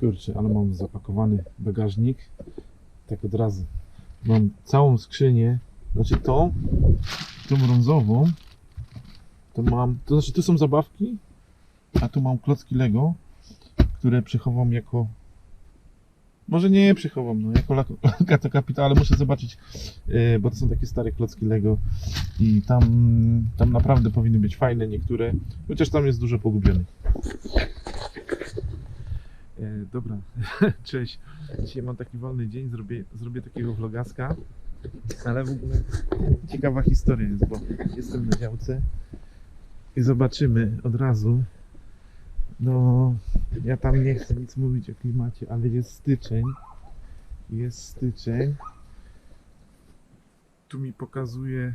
Kurczę, ale mam zapakowany bagażnik. Tak od razu. Mam całą skrzynię, znaczy tą, tą brązową. To mam, to znaczy tu są zabawki, a tu mam klocki Lego, które przechowam jako może nie przechowam, no jako lak- laka to kapita, ale muszę zobaczyć, yy, bo to są takie stare klocki Lego i tam, tam naprawdę powinny być fajne niektóre, chociaż tam jest dużo pogubionych. Dobra, cześć. Dzisiaj mam taki wolny dzień, zrobię, zrobię takiego vlogaska, ale w ogóle ciekawa historia jest, bo jestem na działce i zobaczymy od razu. No, ja tam nie chcę nic mówić o klimacie, ale jest styczeń. Jest styczeń. Tu mi pokazuje,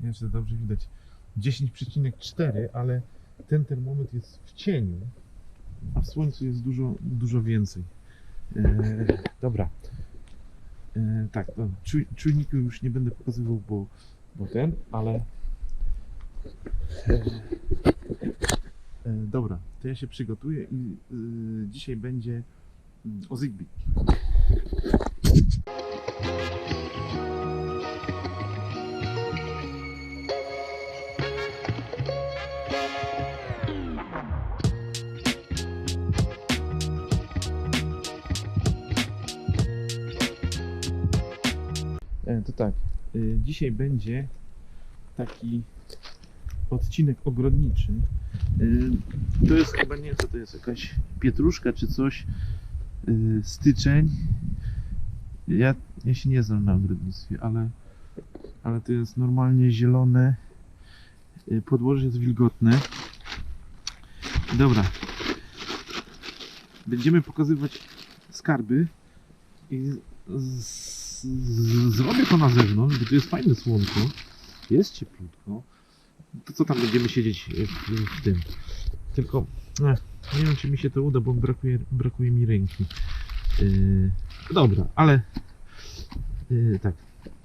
nie wiem czy to dobrze widać, 10,4, ale ten termometr jest w cieniu, a w słońcu jest dużo, dużo więcej. E, dobra. E, tak, no, czuj, czujniku już nie będę pokazywał, bo, bo ten, ale. E, e, dobra, to ja się przygotuję i y, dzisiaj będzie mm, o Zigbee. To tak, y, dzisiaj będzie taki odcinek ogrodniczy. Y, To jest chyba nie co to jest, jakaś pietruszka czy coś. Styczeń. Ja, ja się nie znam na ogrodnictwie, ale, ale to jest normalnie zielone. Podłoże jest wilgotne. Dobra. Będziemy pokazywać skarby i z, zrobię to na zewnątrz, bo tu jest fajne słonko, jest cieplutko. To co tam będziemy siedzieć w, w tym? Tylko eh, nie wiem, czy mi się to uda, bo brakuje, brakuje mi ręki. Yy, dobra, ale yy, tak,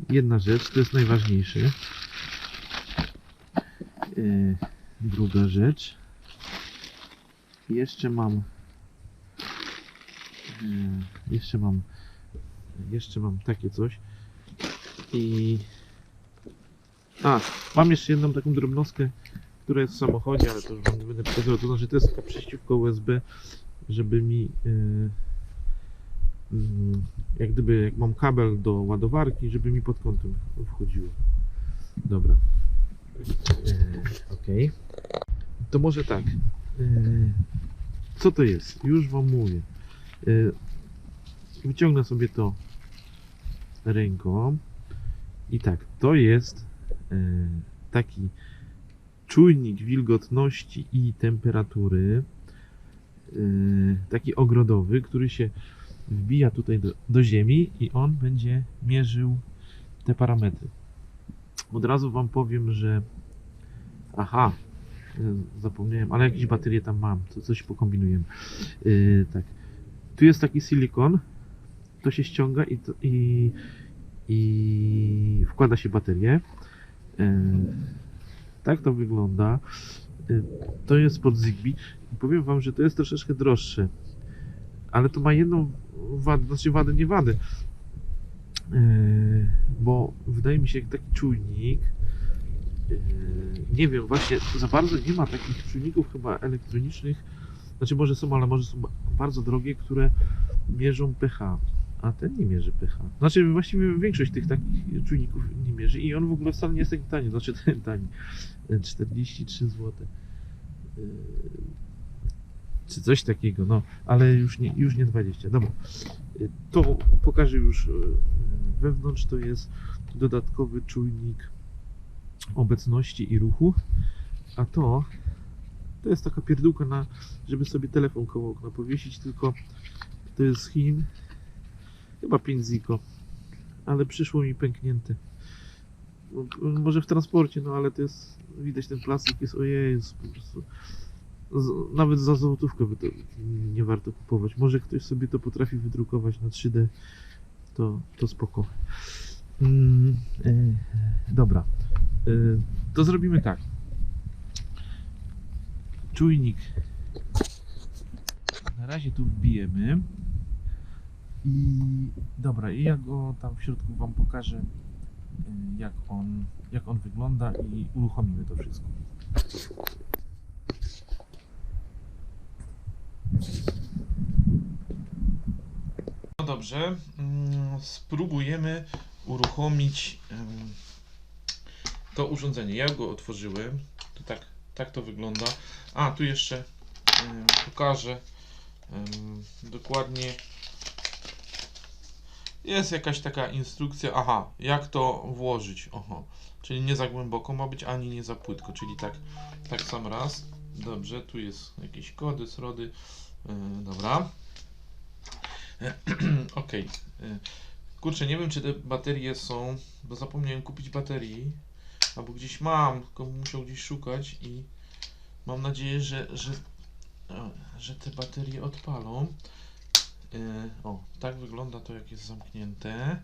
jedna rzecz, to jest najważniejsze. Yy, druga rzecz. Jeszcze mam yy, jeszcze mam jeszcze mam takie coś. I a, mam jeszcze jedną taką drobnostkę która jest w samochodzie, ale to już wam będę pokazywał, to znaczy to jest taka przejściówka USB żeby mi yy, yy, jak gdyby jak mam kabel do ładowarki, żeby mi pod kątem wchodziło. Dobra. Yy, ok to może tak. Yy, co to jest? już wam mówię. Yy, wyciągnę sobie to ręką i tak, to jest e, taki czujnik wilgotności i temperatury e, taki ogrodowy, który się wbija tutaj do, do ziemi i on będzie mierzył te parametry. Od razu wam powiem, że aha, e, zapomniałem, ale jakieś baterie tam mam, to coś pokombinujemy. Tak. Tu jest taki silikon, to się ściąga i, to, i, i wkłada się baterię. E, tak to wygląda. E, to jest pod Zigbee. Powiem Wam, że to jest troszeczkę droższe. Ale to ma jedną wadę, znaczy wadę, nie wadę. E, bo wydaje mi się, jak taki czujnik. Nie wiem, właśnie za bardzo nie ma takich czujników chyba elektronicznych. Znaczy może są, ale może są ba- bardzo drogie, które mierzą pH. A ten nie mierzy pH. Znaczy właściwie większość tych takich czujników nie mierzy i on w ogóle wcale nie jest taki tani. Znaczy ten tani. E, 43 zł. Czy coś takiego, no, ale już nie, już nie 20. Dobra. E, To pokażę już e, wewnątrz. To jest dodatkowy czujnik obecności i ruchu. A to to jest taka pierdółka na, żeby sobie telefon koło okna powiesić, tylko to jest z Chin. Chyba 5 ziko. Ale przyszło mi pęknięte. No, Może w transporcie, no ale to jest. Widać ten plastik jest ojej, jest po prostu. Z, nawet za złotówkę by to nie warto kupować. Może ktoś sobie to potrafi wydrukować na 3D, to, to spoko. Mm, e, dobra. E, to zrobimy tak. Czujnik Na razie tu wbijemy. I dobra, i ja go tam w środku wam pokażę, y, jak on, jak on wygląda i uruchomimy to wszystko. No dobrze, mm, spróbujemy uruchomić to urządzenie. Ja go otworzyłem. To tak, tak to wygląda. A, tu jeszcze pokażę dokładnie. Jest jakaś taka instrukcja. Aha, jak to włożyć. Oho. Czyli nie za głęboko ma być, ani nie za płytko. Czyli tak, tak sam raz. Dobrze, tu jest jakieś kody, srody. Yy, dobra. Ok. Kurczę, nie wiem czy te baterie są, bo zapomniałem kupić baterii. Albo gdzieś mam, tylko musiał gdzieś szukać i mam nadzieję, że, że, o, że te baterie odpalą. Yy, O, tak wygląda to jak jest zamknięte.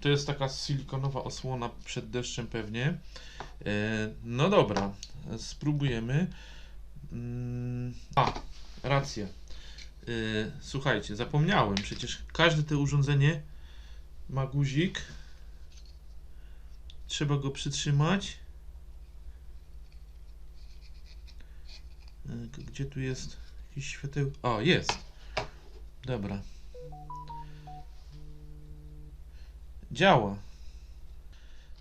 To jest taka silikonowa osłona przed deszczem pewnie. Yy, No dobra, spróbujemy. Mm, A, racja. Yy, Słuchajcie, zapomniałem, przecież każde to urządzenie ma guzik. Trzeba go przytrzymać. Gdzie tu jest jakiś świateł? O, jest. Dobra. Działa.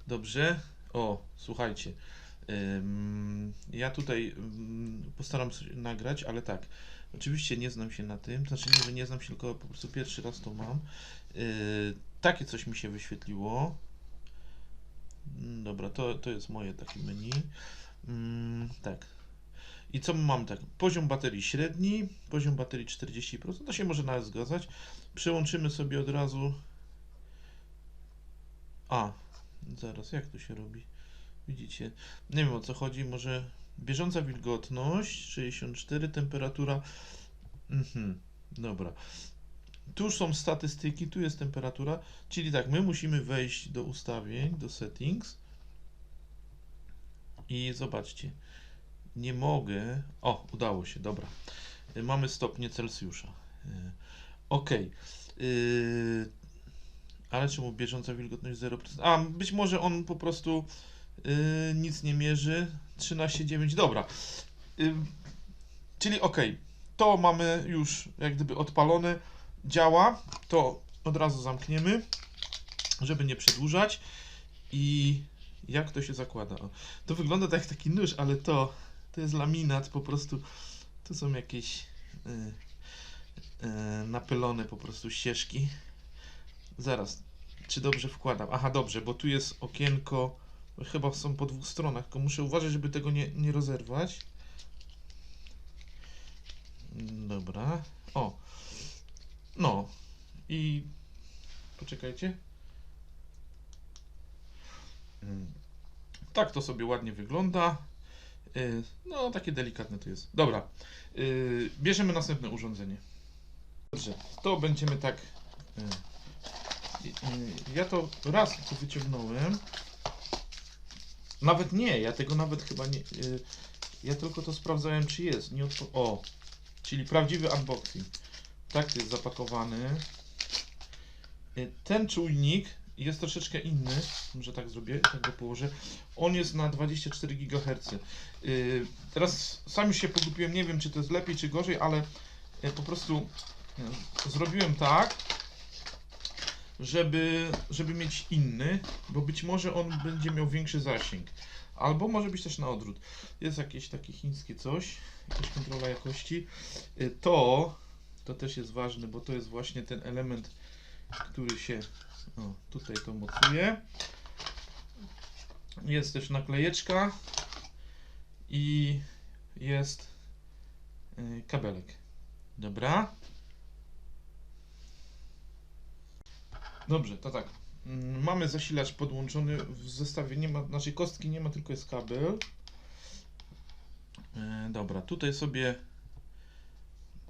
Dobrze. O, słuchajcie. Ja tutaj postaram się nagrać, ale tak. Oczywiście nie znam się na tym, znaczy nie, że nie znam się, tylko po prostu pierwszy raz to mam. Yy, takie coś mi się wyświetliło. Dobra, to, to jest moje takie menu. Tak. I co mam tak? Poziom baterii średni, poziom baterii 40%, to się może nawet zgadzać. Przełączymy sobie od razu. A, zaraz, jak to się robi? Widzicie? Nie wiem o co chodzi, może bieżąca wilgotność 64, temperatura. Mhm, dobra. Tu są statystyki, tu jest temperatura, czyli tak, my musimy wejść do ustawień, do settings i zobaczcie, nie mogę. O, udało się, dobra. Y, Mamy stopnie Celsjusza. Y, Ok. Ale czemu bieżąca wilgotność 0%? A, być może on po prostu y, nic nie mierzy. 13,9, dobra. Czyli ok, to mamy już jak gdyby odpalone, działa. To od razu zamkniemy, żeby nie przedłużać. I jak to się zakłada? To wygląda tak jak taki nóż, ale to, to jest laminat po prostu. To są jakieś y, y, napylone po prostu ścieżki. Zaraz, czy dobrze wkładam? Aha, dobrze, bo tu jest okienko. Chyba są po dwóch stronach, tylko muszę uważać, żeby tego nie, nie rozerwać. Dobra. O. No. I poczekajcie. Mm. Tak to sobie ładnie wygląda. Y, No, takie delikatne to jest. Dobra. Y, Bierzemy następne urządzenie. Dobrze, to będziemy tak. y, Ja to raz to wyciągnąłem. Nawet nie, ja tego nawet chyba nie. Ja tylko to sprawdzałem, czy jest. Nie odpo- o, czyli prawdziwy unboxing. Tak jest zapakowany. Ten czujnik jest troszeczkę inny, może tak zrobię, tak go położę. On jest na 24 GHz. Y, Teraz sam już się pogubiłem, nie wiem czy to jest lepiej czy gorzej, ale y, po prostu y, zrobiłem tak, żeby, żeby mieć inny, bo być może on będzie miał większy zasięg. Albo może być też na odwrót. Jest jakieś takie chińskie coś, jakaś kontrola jakości. Y, To, to też jest ważne, bo to jest właśnie ten element, który się o, tutaj to mocuje. Jest też naklejeczka i jest y, kabelek. Dobra. Dobrze, to tak. Mm, Mamy zasilacz podłączony w zestawie, nie ma, znaczy kostki nie ma, tylko jest kabel. E, dobra, tutaj sobie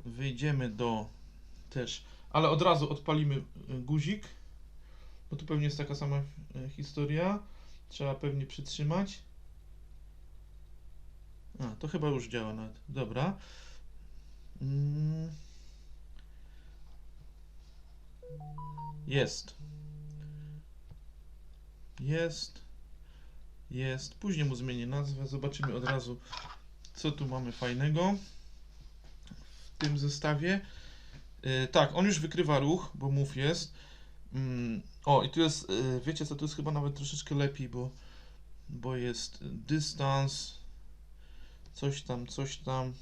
wyjdziemy do też, ale od razu odpalimy y, guzik, bo tu pewnie jest taka sama e, historia. Trzeba pewnie przytrzymać. A, to chyba już działa nawet. Dobra. Mm. Jest. Jest. Jest. Później mu zmienię nazwę. Zobaczymy od razu, co tu mamy fajnego w tym zestawie. E, tak, on już wykrywa ruch, bo mów jest. Mm, o, i tu jest, yy, wiecie co, tu jest chyba nawet troszeczkę lepiej, bo, bo jest dystans, coś tam, coś tam.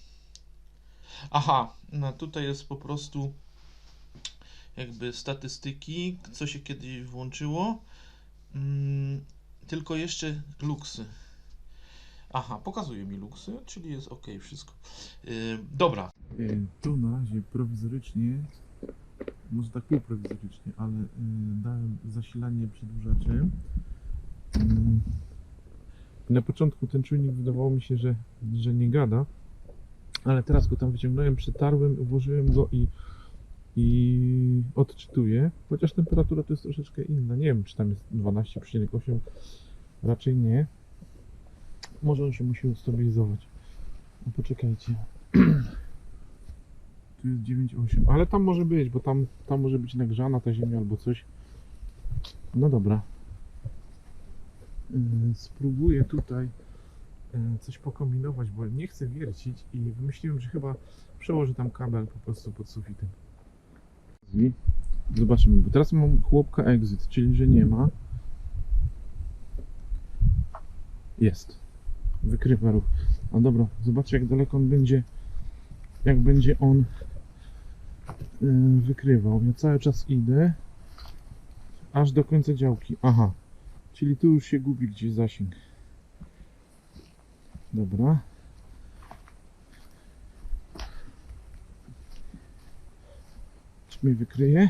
Aha, no tutaj jest po prostu jakby statystyki, co się kiedyś włączyło. Mm, tylko jeszcze luksy. Aha, pokazuje mi luksy, czyli jest ok, wszystko. Yy, dobra. E, Tu na razie prowizorycznie, może tak półprowizorycznie, ale y, dałem zasilanie przedłużaczem. Mm. Na początku ten czujnik wydawało mi się, że, że nie gada, ale teraz go tam wyciągnąłem, przetarłem, włożyłem go i, i odczytuję. Chociaż temperatura to jest troszeczkę inna. Nie wiem, czy tam jest 12,8, raczej nie. Może on się musi ustabilizować. Poczekajcie. Tu jest 9,8, ale tam może być, bo tam, tam może być nagrzana ta ziemia albo coś. No dobra. Yy, Spróbuję tutaj yy, coś pokombinować, bo nie chcę wiercić i wymyśliłem, że chyba przełożę tam kabel po prostu pod sufitem. Zobaczymy, bo teraz mam chłopka exit, czyli że nie ma. Jest. Wykrywa ruch. A dobra, zobaczę jak daleko on będzie, jak będzie on yy, wykrywał. Ja cały czas idę aż do końca działki. Aha, czyli tu już się gubi gdzieś zasięg. Dobra. Czy mnie wykryje?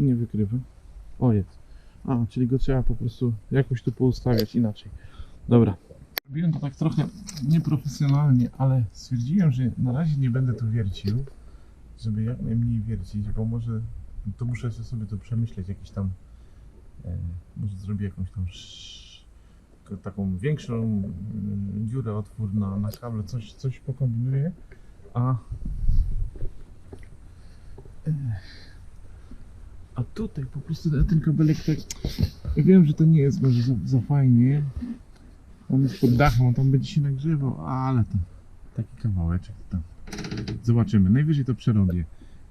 Nie wykrywa. O jest. A, czyli go trzeba po prostu jakoś tu poustawiać inaczej. Dobra. Robiłem to tak trochę nieprofesjonalnie, ale stwierdziłem, że na razie nie będę tu wiercił, żeby jak najmniej wiercić, bo może to muszę sobie to przemyśleć, jakiś tam e, może zrobię jakąś tam sz- taką większą dziurę, otwór na, na kable, coś, coś pokombinuję, a e, a tutaj po prostu ten kabelek tak wiem, że to nie jest może za, za fajnie, on jest pod dachem, on tam będzie się nagrzewał, ale to taki kawałeczek tam. Zobaczymy. Najwyżej to przerobię.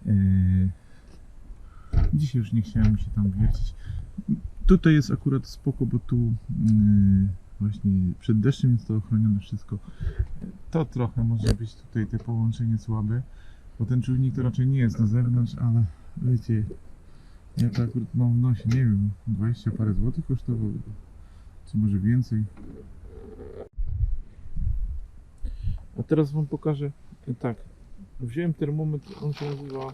Eee, Dzisiaj już nie chciałem się tam wiercić. Tutaj jest akurat spoko, bo tu yy, właśnie przed deszczem jest to ochronione wszystko. To trochę może być tutaj te połączenie słabe, bo ten czujnik to raczej nie jest na zewnątrz, ale wiecie, ja to akurat mam w nosie, nie wiem, 20 parę złotych kosztowało, czy może więcej. A teraz wam pokażę, tak, wziąłem termometr, on się nazywa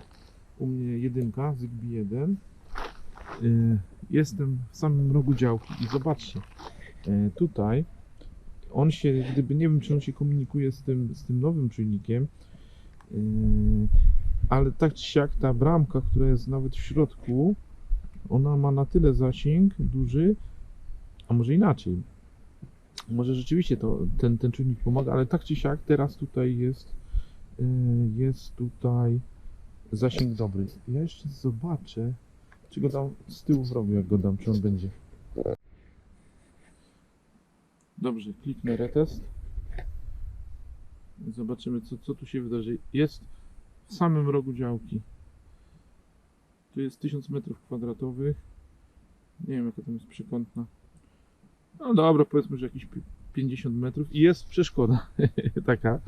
u mnie jedynka, Zigbee 1. Y, Jestem w samym rogu działki i zobaczcie, y, tutaj on się, gdyby nie wiem czy on się komunikuje z tym, z tym nowym czujnikiem, y, ale tak czy siak ta bramka, która jest nawet w środku, ona ma na tyle zasięg duży, a może inaczej. Może rzeczywiście to, ten, ten czujnik pomaga, ale tak czy siak teraz tutaj jest, y, jest tutaj zasięg dobry. Ja jeszcze zobaczę, czy go dam z tyłu w rogu, jak go dam, czy on będzie. Dobrze, kliknę retest. Zobaczymy, co, co tu się wydarzy. Jest w samym rogu działki. Tu jest 1000 metrów kwadratowych. Nie wiem, jaka tam jest przekątna. No dobra, powiedzmy, że jakieś pi- 50 metrów. I jest przeszkoda taka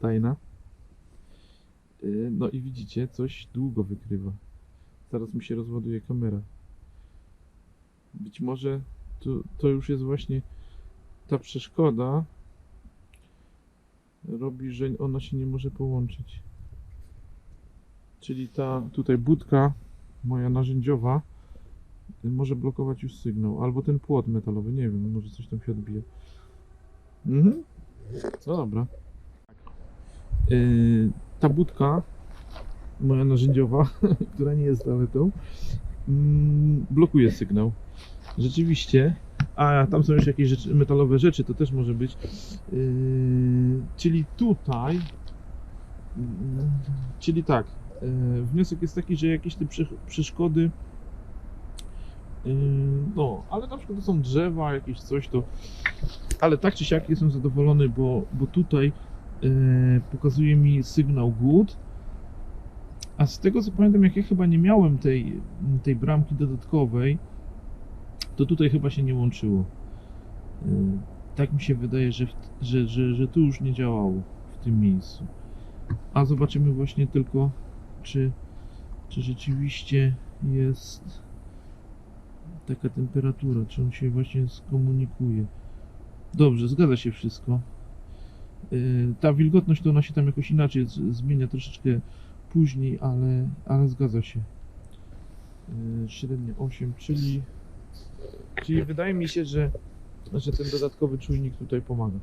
tajna. Yy, No i widzicie, coś długo wykrywa. Zaraz mi się rozładuje kamera. Być może to, to już jest właśnie ta przeszkoda. Robi, że ona się nie może połączyć. Czyli ta tutaj budka moja narzędziowa y, może blokować już sygnał. Albo ten płot metalowy, nie wiem, może coś tam się odbije. Mhm. No dobra. Yy, ta budka moja narzędziowa, która nie jest toaletą, mm, blokuje sygnał. Rzeczywiście. A tam są jeszcze jakieś rzeczy, metalowe rzeczy, to też może być. Yy, czyli tutaj. yy, Czyli tak, E, Wniosek jest taki, że jakieś te prze- przeszkody, no, ale na przykład to są drzewa, jakieś coś, to, ale tak czy siak jestem zadowolony, bo, bo tutaj e, pokazuje mi sygnał good, a z tego co pamiętam, jak ja chyba nie miałem tej, tej bramki dodatkowej, to tutaj chyba się nie łączyło. E, Tak mi się wydaje, że, że, że, że tu już nie działało w tym miejscu. A zobaczymy właśnie tylko, czy, czy rzeczywiście jest taka temperatura, czy on się właśnie skomunikuje. Dobrze, zgadza się wszystko. Yy, Ta wilgotność to ona się tam jakoś inaczej zmienia troszeczkę później, ale, ale zgadza się. Yy, Średnie 8, czyli, czyli wydaje mi się, że, że ten dodatkowy czujnik tutaj pomaga.